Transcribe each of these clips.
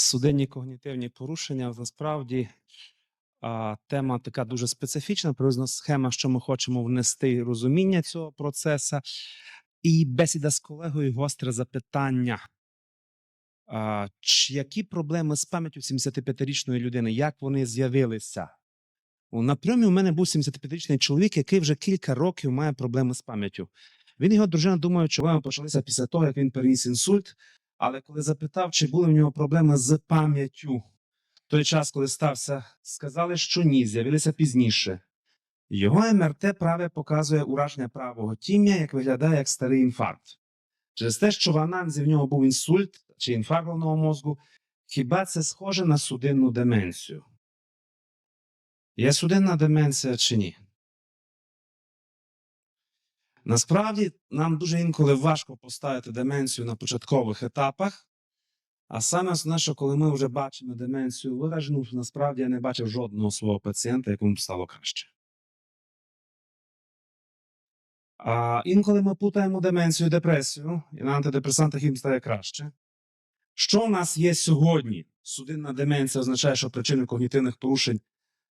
Судинні когнітивні порушення насправді тема така дуже специфічна, приблизно схема, що ми хочемо внести розуміння цього процесу. І бесіда з колегою гостре запитання. А, чи які проблеми з пам'яттю 75-річної людини? Як вони з'явилися? На прийомі у мене був 75-річний чоловік, який вже кілька років має проблеми з пам'яттю. Він і його дружина думають, що вони почалися після того, як він переніс інсульт. Але коли запитав, чи були в нього проблеми з пам'яттю, той час, коли стався, сказали, що ні, з'явилися пізніше. Його МРТ праве показує ураження правого тім'я, як виглядає як старий інфаркт. Через те, що в анамнезі в нього був інсульт чи інфаркт головного мозку, хіба це схоже на судинну деменцію? Є судинна деменція чи ні? Насправді нам дуже інколи важко поставити деменцію на початкових етапах. А саме основне, що коли ми вже бачимо деменцію виражену, то насправді я не бачив жодного свого пацієнта, якому б стало краще. А інколи ми плутаємо деменцію і депресію, і на антидепресантах їм стає краще. Що в нас є сьогодні? Судинна деменція означає, що причиною когнітивних порушень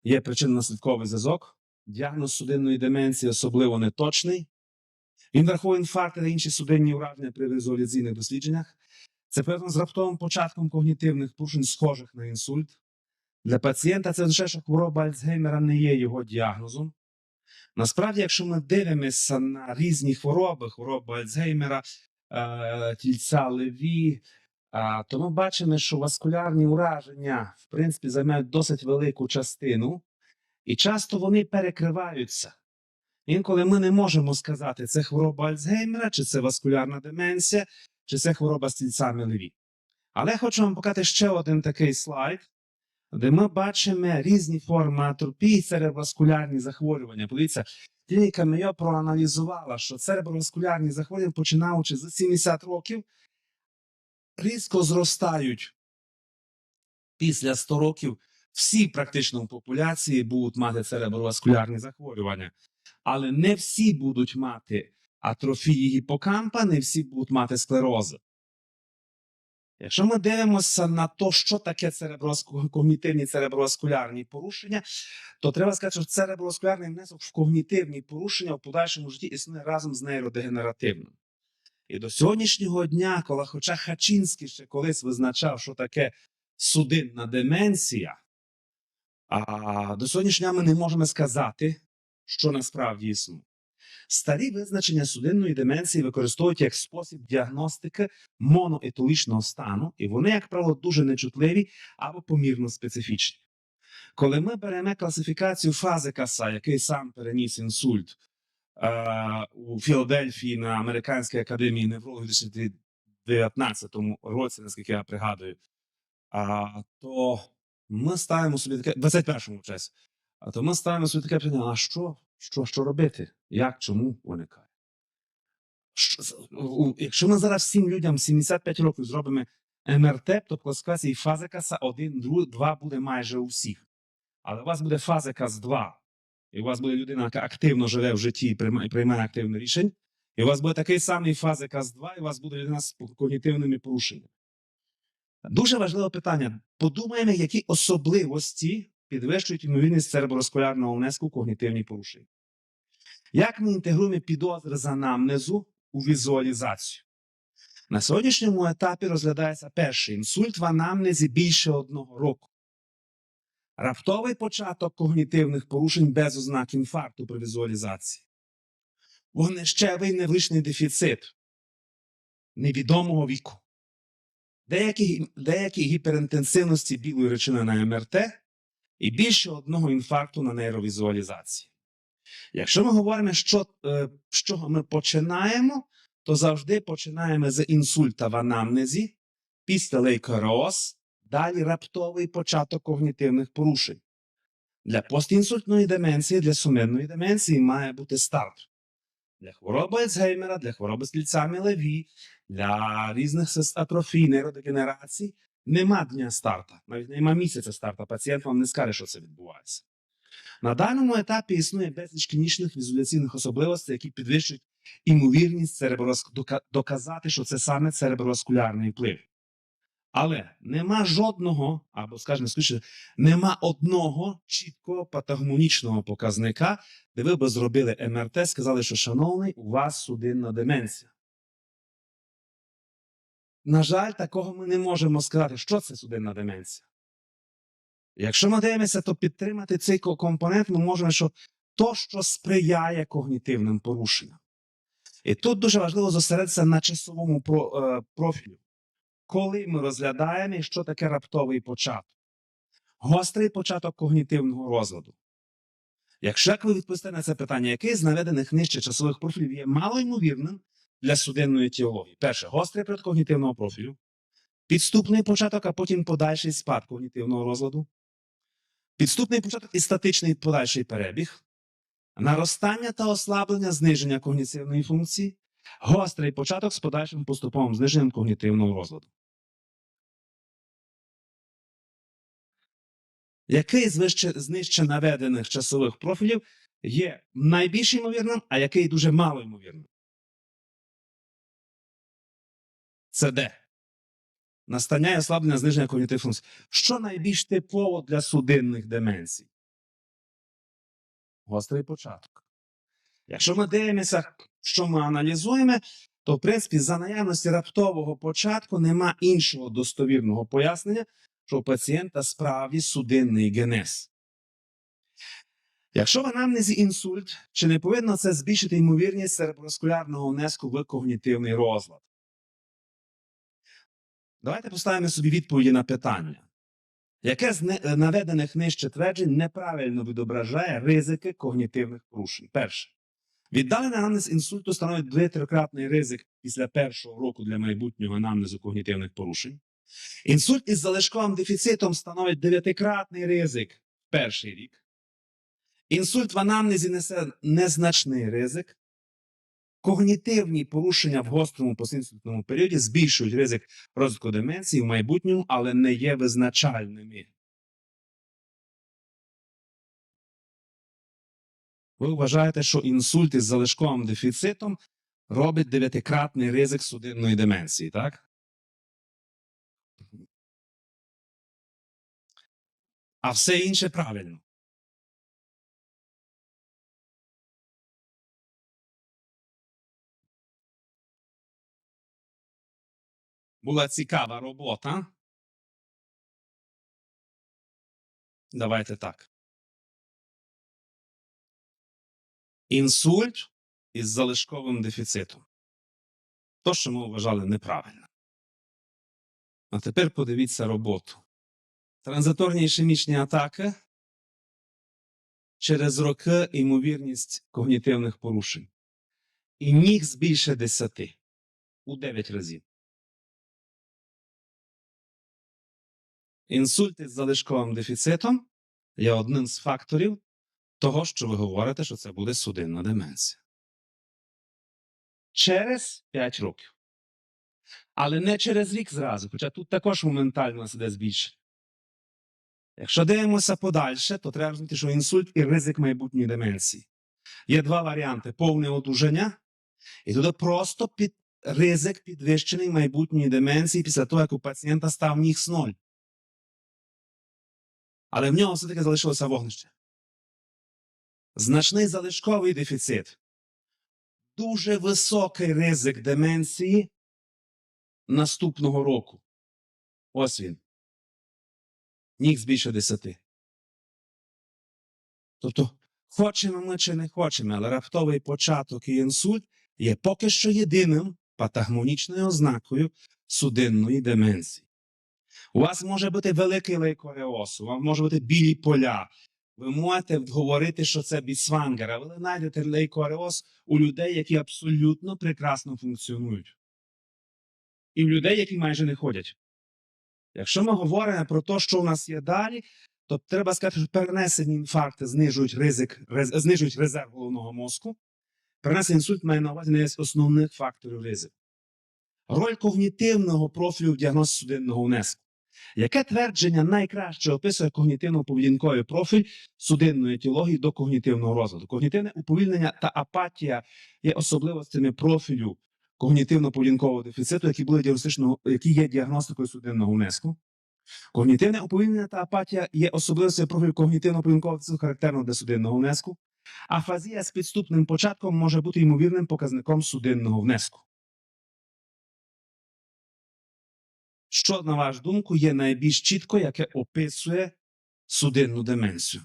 є причинно-наслідковий зв'язок. Діагноз судинної деменції особливо неточний. Він враховує інфаркти та інші судинні ураження при візуалізаційних дослідженнях. Це пов'язано з раптовим початком когнітивних порушень, схожих на інсульт. Для пацієнта це означає, що хвороба Альцгеймера не є його діагнозом. Насправді, якщо ми дивимося на різні хвороби, хвороба Альцгеймера, е, тільця леві, то ми бачимо, що васкулярні ураження в принципі займають досить велику частину, і часто вони перекриваються. Інколи ми не можемо сказати, це хвороба Альцгеймера, чи це васкулярна деменція, чи це хвороба з тільцями леві. Але я хочу вам показати ще один такий слайд, де ми бачимо різні форми атропії, цереброваскулярні захворювання. Подивіться, клініка Мейо проаналізувала, що цереброваскулярні захворювання, починаючи з 70 років, різко зростають після 100 років. Всі практично в популяції будуть мати цереброваскулярні захворювання, але не всі будуть мати атрофії гіпокампа, не всі будуть мати склерози. Якщо ми дивимося на те, що таке когнітивні цереброваскулярні порушення, то треба сказати, що цереброваскулярний внесок в когнітивні порушення в подальшому житті існує разом з нейродегенеративним. І до сьогоднішнього дня, коли хоча Хачинський ще колись визначав, що таке судинна деменція, а до сьогоднішнього дня ми не можемо сказати, що насправді існує. Старі визначення судинної деменції використовують як спосіб діагностики моноетолічного стану, і вони, як правило, дуже нечутливі або помірно специфічні. Коли ми беремо класифікацію фази Каса, який сам переніс інсульт е, у Філадельфії на Американській академії неврології у 2019 році, наскільки я пригадую, а, то ми ставимо собі таке 21-му часі. А то ми ставимо собі таке питання: а що, що, що робити? Як, чому виникає? Що, з- у- якщо ми зараз всім людям 75 років зробимо МРТ, то в класифікації фазикаса 1, 2, 2 буде майже у всіх. Але у вас буде фазикас 2, і у вас буде людина, яка активно живе в житті і приймає, активне рішення, і у вас буде такий самий фазикас 2, і у вас буде людина з когнітивними порушеннями. Дуже важливе питання. Подумаємо, які особливості підвищують ймовірність цереброваскулярного внеску когнітивні порушення. Як ми інтегруємо підозри з анамнезу у візуалізацію? На сьогоднішньому етапі розглядається перший інсульт в анамнезі більше одного року. Раптовий початок когнітивних порушень без ознак інфаркту при візуалізації. Вогнищевий невличний дефіцит невідомого віку. Деякі, деякі гіперінтенсивності білої речини на МРТ і більше одного інфаркту на нейровізуалізації. Якщо ми говоримо, що, е, з чого ми починаємо, то завжди починаємо з інсульта в анамнезі, після лейкороз, далі раптовий початок когнітивних порушень. Для постінсультної деменції, для сумирної деменції має бути старт. Для хвороби Альцгеймера, для хвороби з тільцями леві, для різних атрофій, нейродегенерацій нема дня старта, навіть нема місяця старта. Пацієнт вам не скаже, що це відбувається. На даному етапі існує безліч клінічних візуляційних особливостей, які підвищують імовірність цереброваск... доказати, що це саме цереброваскулярний вплив. Але нема жодного, або, скажімо, скоріше, нема одного чіткого патогномічного показника, де ви б зробили МРТ, сказали, що шановний, у вас судинна деменція. На жаль, такого ми не можемо сказати, що це судинна деменція. Якщо ми дивимося, то підтримати цей компонент ми можемо, що то, що сприяє когнітивним порушенням. І тут дуже важливо зосередитися на часовому е, профілю. Коли ми розглядаємо, і що таке раптовий початок, гострий початок когнітивного розладу. Якщо як ви відповісте на це питання, який з наведених нижче часових профілів є малоймовірним для судинної теології? Перше, гострий період когнітивного профілю, підступний початок, а потім подальший спад когнітивного розладу, підступний початок і статичний подальший перебіг, наростання та ослаблення зниження когнітивної функції, гострий початок з подальшим поступовим зниженням когнітивного розладу. Який з вище, з нижче наведених часових профілів є найбільш ймовірним, а який дуже мало ймовірним? Це де? Настання і ослаблення зниження когнітивних функцій. Що найбільш типово для судинних деменцій? Гострий початок. Якщо ми дивимося, що ми аналізуємо, то, в принципі, за наявності раптового початку нема іншого достовірного пояснення, що у пацієнта справді судинний генез. Якщо в анамнезі інсульт, чи не повинно це збільшити ймовірність цереброваскулярного внеску в когнітивний розлад? Давайте поставимо собі відповіді на питання. Яке з наведених нижче тверджень неправильно відображає ризики когнітивних порушень? Перше. Віддалений анамнез інсульту становить дві-трикратний ризик після першого року для майбутнього анамнезу когнітивних порушень. Інсульт із залишковим дефіцитом становить дев'ятикратний ризик в перший рік. Інсульт в анамнезі несе незначний ризик. Когнітивні порушення в гострому постінсультному періоді збільшують ризик розвитку деменції в майбутньому, але не є визначальними. Ви вважаєте, що інсульт із залишковим дефіцитом робить дев'ятикратний ризик судинної деменції, так? А все інше правильно. Була цікава робота. Давайте так. Інсульт із залишковим дефіцитом. То, що ми вважали неправильно. А тепер подивіться роботу. Транзиторні ішемічні атаки через роки ймовірність когнітивних порушень. І нікс більше 10 у 9 разів. Інсульт із залишковим дефіцитом є одним з факторів того, що ви говорите, що це буде судинна деменція. Через 5 років. Але не через рік зразу, хоча тут також моментально іде збільшення. Якщо дивимося подальше, то треба розуміти, що інсульт і ризик майбутньої деменції. Є два варіанти: повне одужання, і туди просто під ризик підвищений майбутньої деменції після того, як у пацієнта став нікс 0. Але в нього все-таки залишилося вогнище. Значний залишковий дефіцит. Дуже високий ризик деменції наступного року. Ось він. Нікс більше 10. Тобто, хочемо ми чи не хочемо, але раптовий початок і інсульт є поки що єдиним патагмонічною ознакою судинної деменції. У вас може бути великий лейкореоз, у вас може бути білі поля. Ви можете говорити, що це бісвангер, а ви знайдете лейкореоз у людей, які абсолютно прекрасно функціонують. І в людей, які майже не ходять. Якщо ми говоримо про те, що у нас є далі, то треба сказати, що перенесені інфаркти знижують ризик, знижують резерв головного мозку. Перенесений інсульт має на увазі не з основних факторів ризику. Роль когнітивного профілю в діагностиці судинного внеску. Яке твердження найкраще описує когнітивно-поведінковий профіль судинної етіології до когнітивного розладу? Когнітивне уповільнення та апатія є особливостями профілю когнітивно-поведінкового дефіциту, які були які є діагностикою судинного внеску. Когнітивне уповільнення та апатія є особливостю профілю когнітивно-поведінкового дефіциту характерного для судинного внеску. Афазія з підступним початком може бути ймовірним показником судинного внеску. Що, на вашу думку, є найбільш чітко, яке описує судинну деменцію?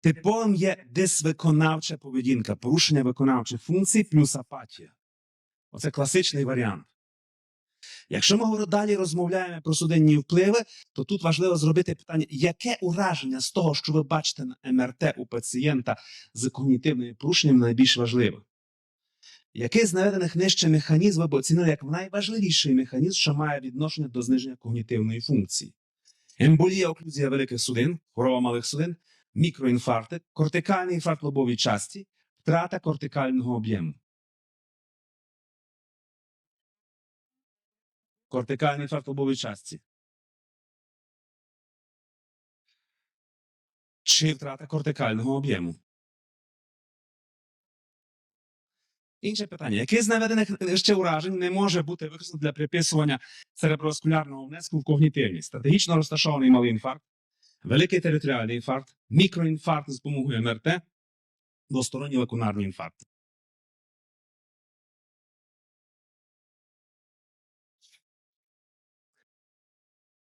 Типовим є дисвиконавча поведінка, порушення виконавчих функцій плюс апатія. Оце класичний варіант. Якщо ми далі розмовляємо про судинні впливи, то тут важливо зробити питання, яке ураження з того, що ви бачите на МРТ у пацієнта з когнітивними порушеннями, найбільш важливе? Який з наведених нижче механізм ви б оцінили як найважливіший механізм, що має відношення до зниження когнітивної функції? Емболія оклюзія великих судин, хвороба малих судин, мікроінфаркти, кортикальний інфаркт лобовій часті, втрата кортикального об'єму. Кортикальний інфаркт лобовій часті. Чи втрата кортикального об'єму? Інше питання. Яке з наведених ще уражень не може бути використано для приписування цереброваскулярного внеску в когнітивність? Стратегічно розташований малий інфаркт, великий територіальний інфаркт, мікроінфаркт з допомогою МРТ, двосторонній лакунарний інфаркт.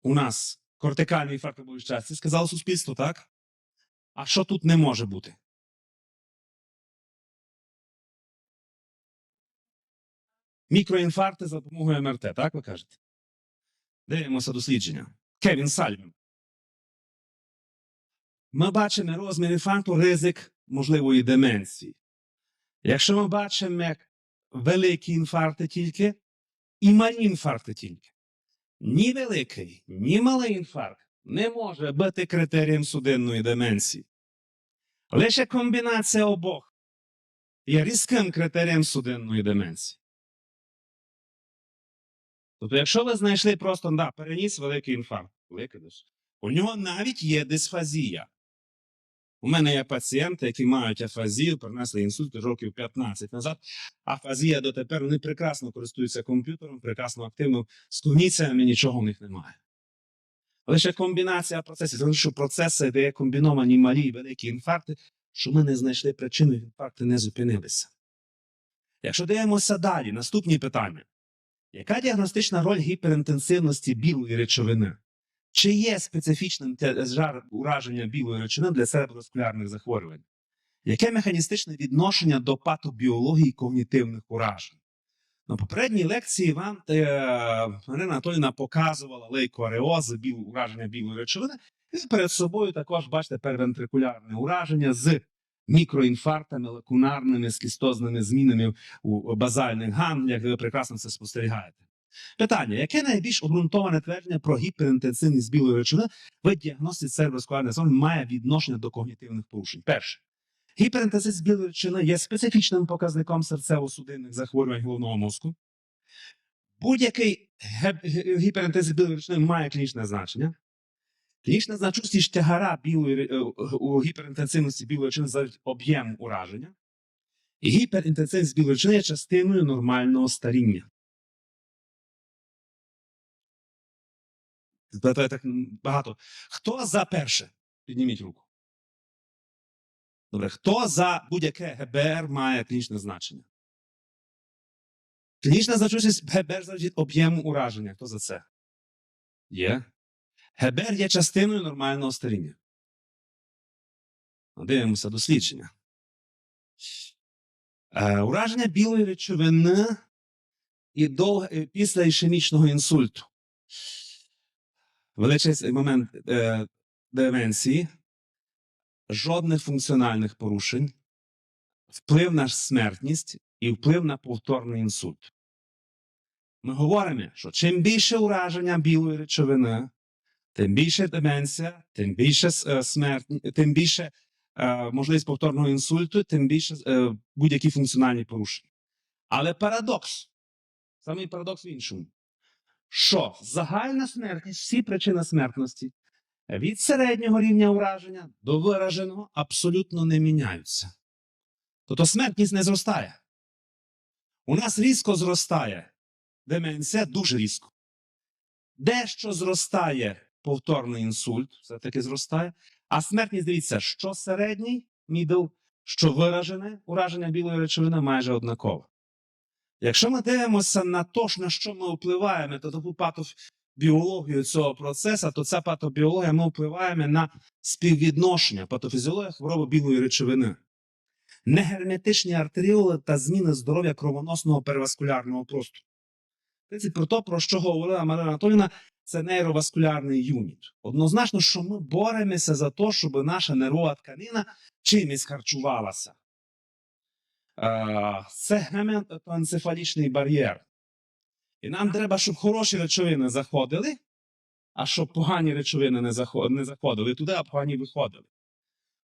У нас кортикальний інфаркт лобової часті, сказало суспільство, так? А що тут не може бути? Мікроінфаркти за допомогою МРТ, так ви кажете? Дивимося дослідження. Кевін Сальвін. Ми бачимо розмір інфаркту, ризик можливої деменції. Якщо ми бачимо великі інфаркти тільки і малі інфаркти тільки, ні великий, ні малий інфаркт не може бути критерієм судинної деменції. Лише комбінація обох є різким критерієм судинної деменції. Тобто, якщо ви знайшли просто да, переніс великий інфаркт, викидиш, у нього навіть є дисфазія. У мене є пацієнти, які мають афазію, принесли інсульт років 15 назад. Афазія дотепер вони прекрасно користуються комп'ютером, прекрасно активно з когніціями, нічого в них немає. Лише комбінація процесів, тому що процеси, де є комбіновані малі і великі інфаркти, що ми не знайшли причину, інфаркти не зупинилися. Якщо дивимося далі, наступні питання. Яка діагностична роль гіперінтенсивності білої речовини? Чи є специфічним те- жар ураження білої речовини для цереброваскулярних захворювань? Яке механістичне відношення до патобіології когнітивних уражень? На попередній лекції вам е, Марина Анатоліна показувала лейкоареози, біл, ураження білої речовини, і перед собою також бачите первентрикулярне ураження з мікроінфарктами, лакунарними, скістозними змінами у базальних ганглях. Ви прекрасно це спостерігаєте. Питання: яке найбільш обґрунтоване твердження про гіперінтенсивність білої речовини в діагностиці цереброваскулярних зон має відношення до когнітивних порушень? Перше. Гіперінтенсивність білої речовини є специфічним показником серцево-судинних захворювань головного мозку. Будь-який гіперінтенсивність білої речовини має клінічне значення. Клінічна значущість тягара білої е, у гіперінтенсивності білої речовини залежить об'єм ураження. І гіперінтенсивність білої речовини є частиною нормального старіння. Так багато. Хто за перше? Підніміть руку. Добре, хто за будь-яке ГБР має клінічне значення? Клінічна значущість ГБР залежить об'єму ураження. Хто за це? Є. ГБР є частиною нормального старіння. Ну, Дивимося дослідження. Е, ураження білої речовини і дов... і після ішемічного інсульту. Величезний момент е, деменції, жодних функціональних порушень, вплив на смертність і вплив на повторний інсульт. Ми говоримо, що чим більше ураження білої речовини, тим більше деменція, тим більше е, смертність, тим більше е, можливість повторного інсульту, тим більше е, будь-які функціональні порушення. Але парадокс, самий парадокс в іншому. Що загальна смертність, всі причини смертності від середнього рівня ураження до вираженого абсолютно не міняються. Тобто смертність не зростає. У нас різко зростає деменція дуже різко. Дещо зростає повторний інсульт, все-таки зростає. А смертність, дивіться, що середній, мідл, що виражене ураження білої речовини майже однакове. Якщо ми дивимося на те, на що ми впливаємо, то таку патофіологію цього процесу, то ця патобіологія ми впливаємо на співвідношення патофізіології хвороби білої речовини. Негерметичні артеріоли та зміни здоров'я кровоносного переваскулярного простору. В про те, про що говорила Марина Анатоліївна, це нейроваскулярний юніт. Однозначно, що ми боремося за те, щоб наша нервова тканина чимось харчувалася. Це гематоенцефалічний бар'єр. І нам треба, щоб хороші речовини заходили, а щоб погані речовини не заходили туди, а погані виходили.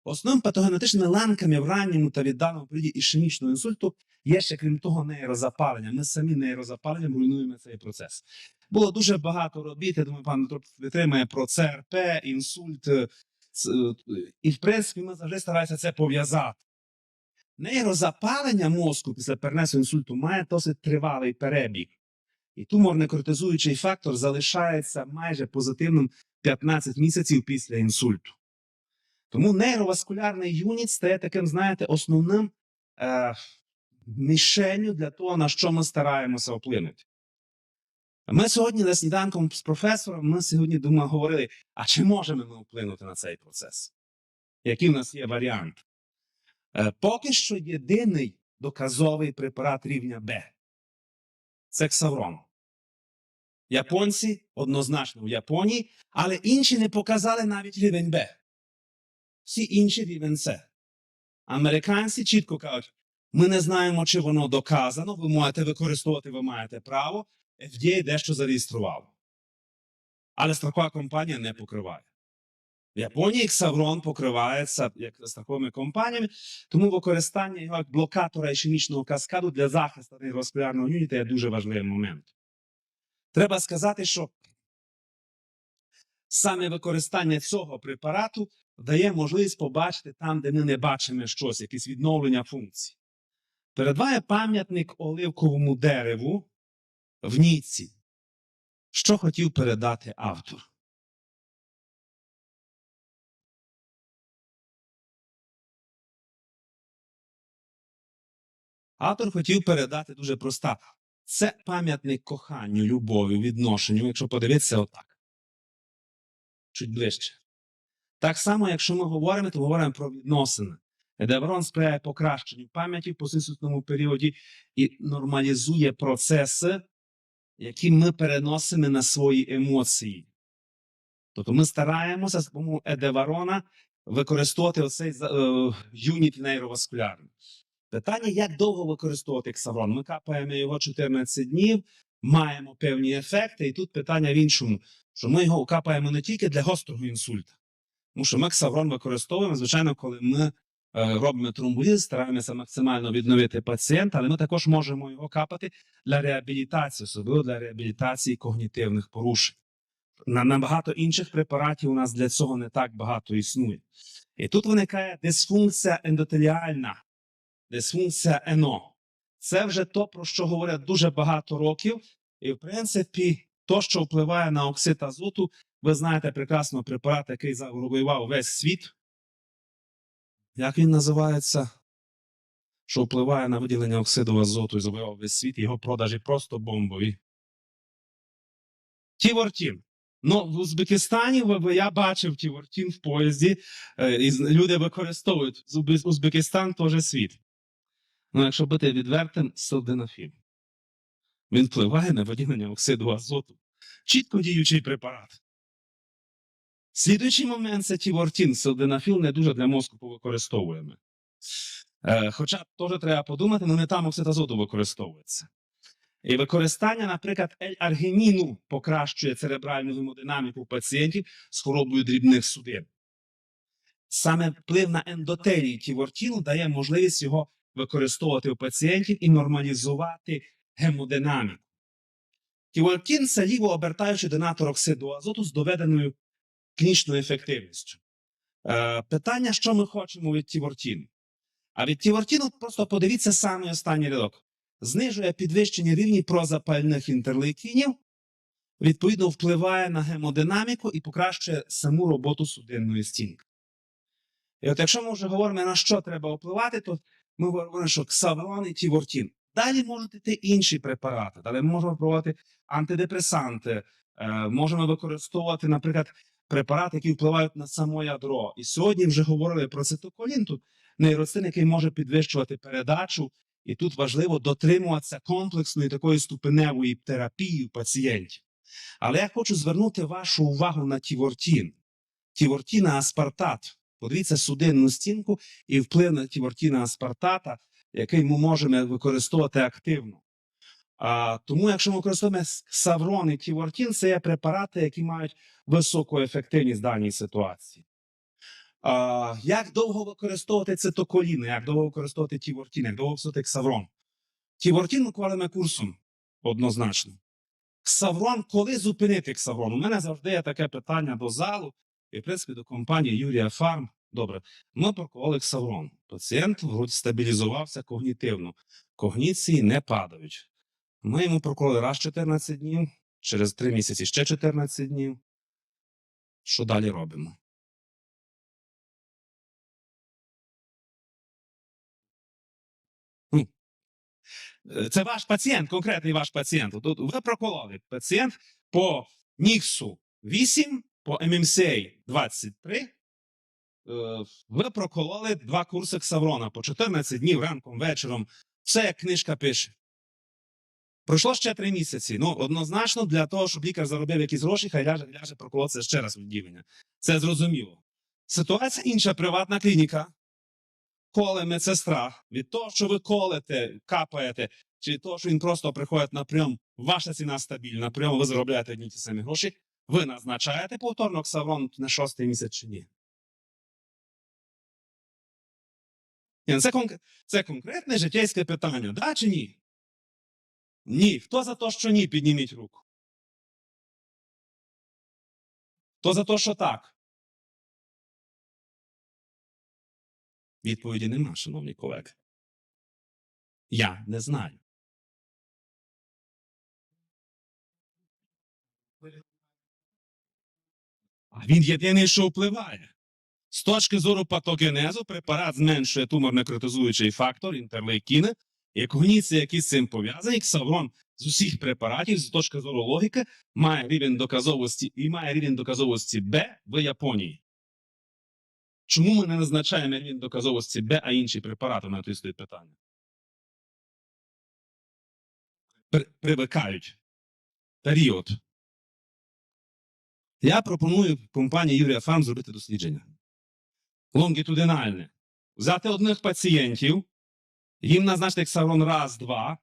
Основними патогенетичними ланками в ранньому та відданому періоді ішемічного інсульту є ще, крім того, нейрозапалення. Ми самі нейрозапаленням руйнуємо цей процес. Було дуже багато робіт, я думаю, пан витримає про ЦРП, інсульт. е, е, І, в принципі, ми завжди стараємося це пов'язати. Нейрозапалення мозку після перенесу інсульту має досить тривалий перебіг. І тумор-некротизуючий фактор залишається майже позитивним 15 місяців після інсульту. Тому нейроваскулярний юніт стає таким, знаєте, основним е, мішенню для того, на що ми стараємося вплинути. Ми сьогодні за сніданком з професором ми сьогодні думаю, говорили, а чи можемо ми вплинути на цей процес? Який в нас є варіант? Е, поки що єдиний доказовий препарат рівня Б це ксаврон. Японці однозначно в Японії, але інші не показали навіть рівень Б. Всі інші рівень С. Американці чітко кажуть, ми не знаємо, чи воно доказано, ви можете використовувати, ви маєте право. FDA дещо зареєстрував. Але страхова компанія не покриває. В Японії Ксаврон покривається як страховими компаніями, тому використання його як блокатора ішемічного каскаду для захисту нейроваскулярного юніта є дуже важливий момент. Треба сказати, що саме використання цього препарату дає можливість побачити там, де ми не бачимо щось, якесь відновлення функцій. Перед вами пам'ятник оливковому дереву в Ніці. Що хотів передати автор? Автор хотів передати дуже проста. Це пам'ятник коханню, любові, відношенню, якщо подивитися отак. Чуть ближче. Так само, якщо ми говоримо, то говоримо про відносини. Едеврон сприяє покращенню пам'яті в посисутному періоді і нормалізує процеси, які ми переносимо на свої емоції. Тобто ми стараємося з допомогою едеварона використовувати оцей е, юніт нейроваскулярний. Питання, як довго використовувати ксаврон? Ми капаємо його 14 днів, маємо певні ефекти, і тут питання в іншому, що ми його капаємо не тільки для гострого інсульта, тому що ми ксаврон використовуємо, звичайно, коли ми е, робимо тромболіз, стараємося максимально відновити пацієнта, але ми також можемо його капати для реабілітації, особливо для реабілітації когнітивних порушень. На набагато інших препаратів у нас для цього не так багато існує. І тут виникає дисфункція ендотеліальна, дисфункція ЕНО. Це вже то, про що говорять дуже багато років, і в принципі, то, що впливає на оксид азоту, ви знаєте прекрасно препарат, який завоював весь світ. Як він називається? Що впливає на виділення оксиду азоту і завоював весь світ, його продажі просто бомбові. Тівортін. Ну, в Узбекистані я бачив Тівортін в поїзді, е, і люди використовують. Узбекистан теж світ. Ну, якщо бути відвертим, силденафіл. Він впливає на виділення оксиду азоту. Чітко діючий препарат. Слідуючий момент це тівортін. Силденафіл не дуже для мозку повикористовуємо. Е, хоча теж треба подумати, але не там оксид азоту використовується. І використання, наприклад, L-аргініну покращує церебральну гемодинаміку пацієнтів з хворобою дрібних судин. Саме вплив на ендотелій тівортіну дає можливість його використовувати у пацієнтів і нормалізувати гемодинаміку. Тівортін це ліво обертаючий донатор оксиду азоту з доведеною клінічною ефективністю. Е, питання, що ми хочемо від Тівортіну? А від Тівортіну просто подивіться саме останній рядок. Знижує підвищені рівні прозапальних інтерлейкінів, відповідно впливає на гемодинаміку і покращує саму роботу судинної стінки. І от якщо ми вже говоримо, на що треба впливати, то ми говоримо, що ксаврон і тівортін. Далі можуть йти інші препарати. Далі ми можемо пробувати антидепресанти, е, можемо використовувати, наприклад, препарати, які впливають на само ядро. І сьогодні вже говорили про цитоколін. Тут нейроцин, який може підвищувати передачу, і тут важливо дотримуватися комплексної такої ступеневої терапії пацієнтів. Але я хочу звернути вашу увагу на тівортін. Тівортіна аспартат. Подивіться судинну стінку і вплив на тівортіна аспартата, який ми можемо використовувати активно. А, тому, якщо ми використовуємо саврон і тівортін, це є препарати, які мають високу ефективність в даній ситуації. А, як довго використовувати цитоколіни, як довго використовувати тівортін, як довго використовувати ксаврон? Тівортін ми курсом однозначно. Ксаврон, коли зупинити ксаврон? У мене завжди є таке питання до залу і, в принципі, до компанії Юрія Фарм. Добре, ми прокололи ксаврон. Пацієнт вроді стабілізувався когнітивно. Когніції не падають. Ми йому прокололи раз 14 днів, через 3 місяці ще 14 днів. Що далі робимо? Е, Це ваш пацієнт, конкретний ваш пацієнт. Тут ви прокололи пацієнт по Ніксу 8, по ММСА 23. Е, Ви прокололи два курси Ксаврона по 14 днів ранком, вечором. Все як книжка пише. Пройшло ще три місяці. Ну, однозначно, для того, щоб лікар заробив якісь гроші, хай ляже, ляже проколотися ще раз відділення. Це зрозуміло. Ситуація інша, приватна клініка. Коле медсестра. Від того, що ви колете, капаєте, чи від того, що він просто приходить на прийом, ваша ціна стабільна, прийом ви заробляєте одні ті самі гроші, ви назначаєте повторно ксаврон на шостий місяць чи ні? Ну, Це, конк... це конкретне життєйське питання, да чи ні? Ні. Хто за те, що ні, підніміть руку. Хто за те, що так? Відповіді нема, шановні колеги. Я не знаю. А він єдиний, що впливає. З точки зору патогенезу, препарат зменшує тумор-некротизуючий фактор, інтерлейкіни, і когніція, які з цим пов'язані, ксаврон з усіх препаратів, з точки зору логіки, має рівень доказовості і має рівень доказовості Б в Японії. Чому ми не назначаємо рівень доказовості Б, а інші препарати на той стоїть питання? При- Привикають. Період. Я пропоную компанії Юрія Фарм зробити дослідження. Лонгітудинальне. Взяти одних пацієнтів, їм назначити ксаврон раз, два,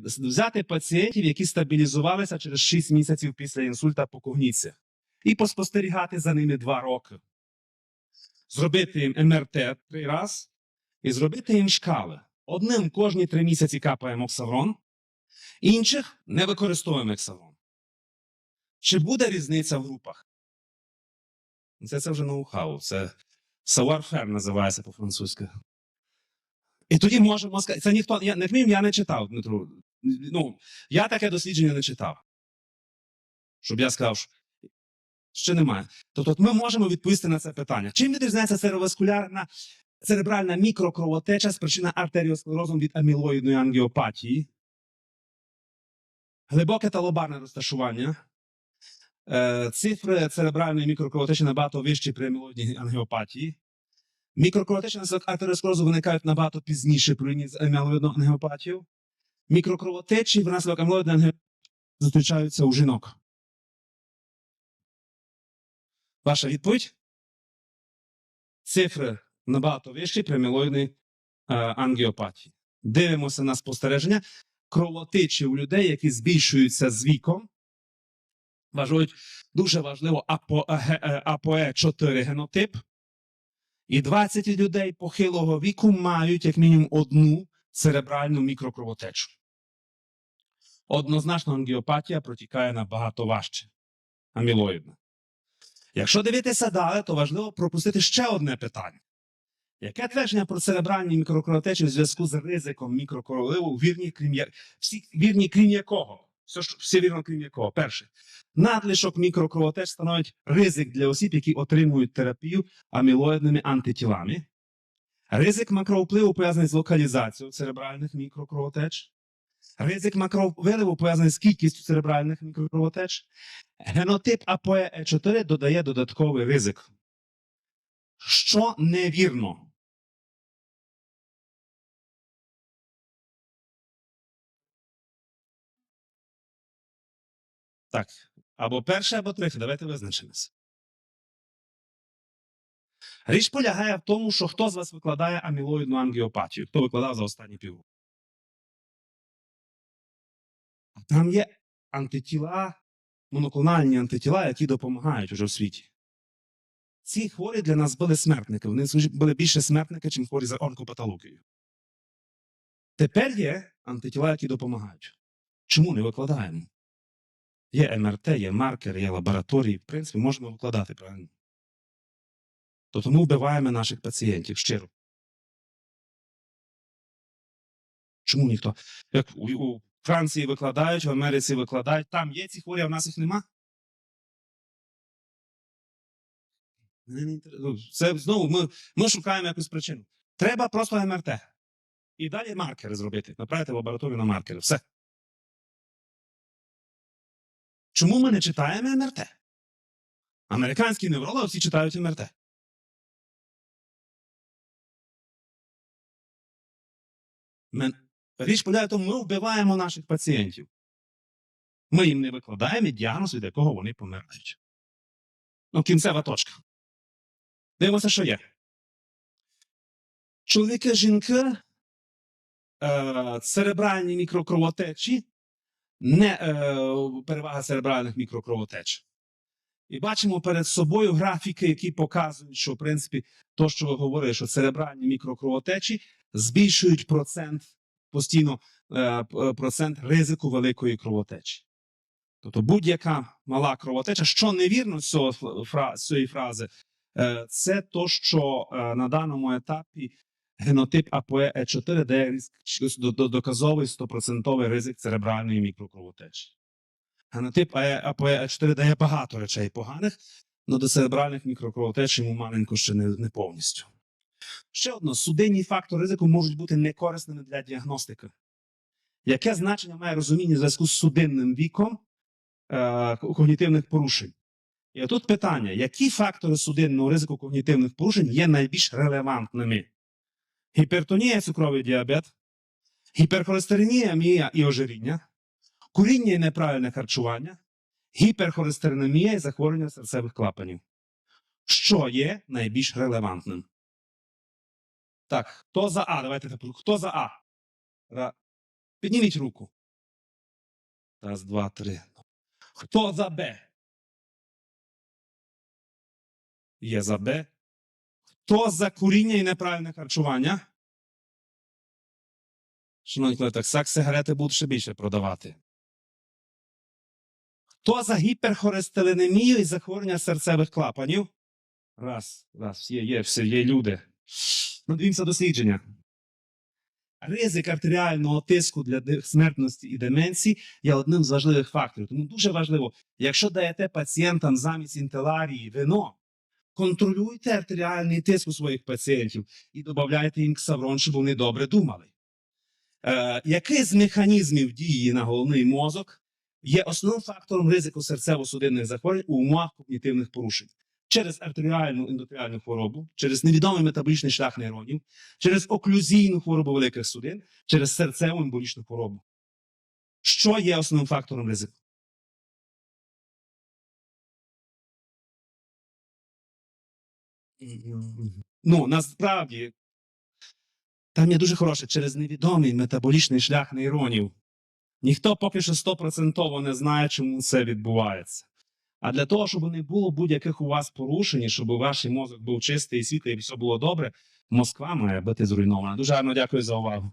взяти пацієнтів, які стабілізувалися через 6 місяців після інсульта по когніціях, і поспостерігати за ними 2 роки. Зробити їм МРТ три раз і зробити їм шкали. Одним кожні 3 місяці капаємо ксаврон, інших не використовуємо ксаврон. Чи буде різниця в групах? Це, це вже ноу-хау. Це savoir-faire називається по-французьки. І тоді можемо сказати, це ніхто, я не вмів, я не читав, Дмитро. Ну, я таке дослідження не читав. Щоб я сказав, що ще немає. Тобто ми можемо відповісти на це питання. Чим відрізняється цереваскулярна церебральна мікрокровотеча спричина артеріосклерозом від амілоїдної ангіопатії? Глибоке та лобарне розташування. Е, цифри церебральної мікрокровотечі набагато вищі при амілоїдній ангіопатії. Мікрокровотечі наслідок артеріосклерозу виникають набагато пізніше порівняно з амілоїдною ангіопатією. Мікрокровотечі внаслідок амілоїдної ангіопатії зустрічаються у жінок. Ваша відповідь? Цифри набагато вищі при амілоїдній е, ангіопатії. Дивимося на спостереження. Кровотечі у людей, які збільшуються з віком, вважають дуже важливо АПОЕ 4 генотип. І 20 людей похилого віку мають як мінімум одну церебральну мікрокровотечу. Однозначно ангіопатія протікає набагато важче. Амілоїдна. Якщо дивитися далі, то важливо пропустити ще одне питання. Яке твердження про церебральні мікрокровотечі в зв'язку з ризиком мікрокроливу вірні, крім, всі вірні, крім якого? Все, ж- всі вірно, крім якого. Перше. Надлишок мікрокровотеч становить ризик для осіб, які отримують терапію амілоїдними антитілами. Ризик макровпливу пов'язаний з локалізацією церебральних мікрокровотеч. Ризик макровиливу пов'язаний з кількістю церебральних мікрокровотеч. Генотип АПОЕ4 додає додатковий ризик. Що невірно? Так, або перше, або третє. Давайте визначимося. Річ полягає в тому, що хто з вас викладає амілоїдну ангіопатію? Хто викладав за останні півроку? А Там є антитіла, моноклональні антитіла, які допомагають уже в світі. Ці хворі для нас були смертники. Вони були більше смертники, ніж хворі за онкопатологією. Тепер є антитіла, які допомагають. Чому не викладаємо? Є МРТ, є маркери, є лабораторії. В принципі, можемо викладати правильно. То тому вбиваємо наших пацієнтів щиро. Чому ніхто? Як у, Франції викладають, в Америці викладають, там є ці хворі, а в нас їх нема? Ну, Це знову ми, ми шукаємо якусь причину. Треба просто МРТ. І далі маркери зробити. Направити лабораторію на маркери. Все. Чому ми не читаємо МРТ? Американські неврологи всі читають МРТ. Мен... Річ полягає тому, ми вбиваємо наших пацієнтів. Ми їм не викладаємо діагноз, від якого вони помирають. Ну, кінцева точка. Дивимося, що є. Чоловіки, жінки, е, церебральні мікрокровотечі, не е, перевага церебральних мікрокровотеч. І бачимо перед собою графіки, які показують, що, в принципі, то, що ви говорили, що церебральні мікрокровотечі збільшують процент постійно е, процент ризику великої кровотечі. Тобто будь-яка мала кровотеча, що невірно з, цього з цієї фрази, е, це то, що е, на даному етапі генотип АПОЕ4 дає ризик- до- до- доказовий 100% ризик церебральної мікрокровотечі. Генотип АПОЕ4 дає багато речей поганих, але до церебральних мікрокровотеч йому маленько ще не, не повністю. Ще одно, судинні фактори ризику можуть бути некорисними для діагностики. Яке значення має розуміння зв'язку з судинним віком е, когнітивних порушень? І тут питання: які фактори судинного ризику когнітивних порушень є найбільш релевантними? Гіпертонія, цукровий діабет, гіперхолестеринія мія і ожиріння, куріння і неправильне харчування, гіперхолестеринемія і захворювання серцевих клапанів. Що є найбільш релевантним? Так, хто за А? Давайте. Хто за А? Ра... Підніміть руку. Раз, два, три. Хто за Б? Є за Б. Хто за куріння і неправильне харчування? Шановні колеги, так сак сигарети будуть ще більше продавати. Хто за гіперхолестеринемію і захворювання серцевих клапанів? Раз, раз, є, є, все, є люди. Надивімося дослідження. Ризик артеріального тиску для смертності і деменції є одним з важливих факторів. Тому дуже важливо, якщо даєте пацієнтам замість інтеларії вино, контролюйте артеріальний тиск у своїх пацієнтів і додавайте їм ксаврон, щоб вони добре думали. Е, який з механізмів дії на головний мозок є основним фактором ризику серцево-судинних захворювань у умовах когнітивних порушень? Через артеріальну ендотріальну хворобу, через невідомий метаболічний шлях нейронів, через оклюзійну хворобу великих судин, через серцеву емболічну хворобу. Що є основним фактором ризику? Ну, насправді, там є дуже хороше через невідомий метаболічний шлях нейронів. Ніхто поки що стопроцентово не знає, чому це відбувається. А для того, щоб не було будь-яких у вас порушень, щоб ваш мозок був чистий і світлий, і все було добре, Москва має бути зруйнована. Дуже гарно дякую за увагу.